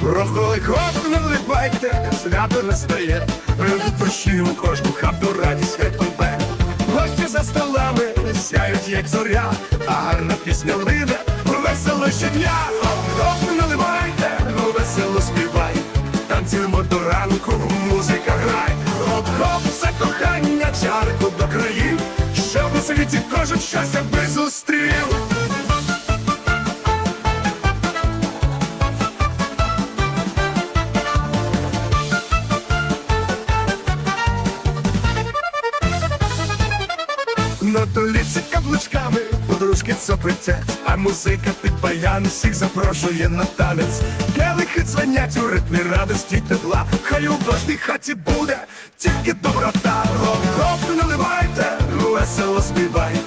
Проходи хоп, наливайте, свято настає. Відпочинемо кожну хату радість хай пливе. Гості за столами сяють, як зоря, а гарна пісня лине, весело щодня. Хоп, наливайте, весело співай. Танцюємо до ранку, музика грай. Хоп-хоп, це кохання, чарку до країв. Щастя би зустрів. На толіці каблучками подружки цопитять, а музика під баян всіх запрошує на танець. Келихи дзвонять у ритмі радості тепла. Хай у кожній хаті буде тільки доброта. Гоп-гоп, наливайте, весело співай.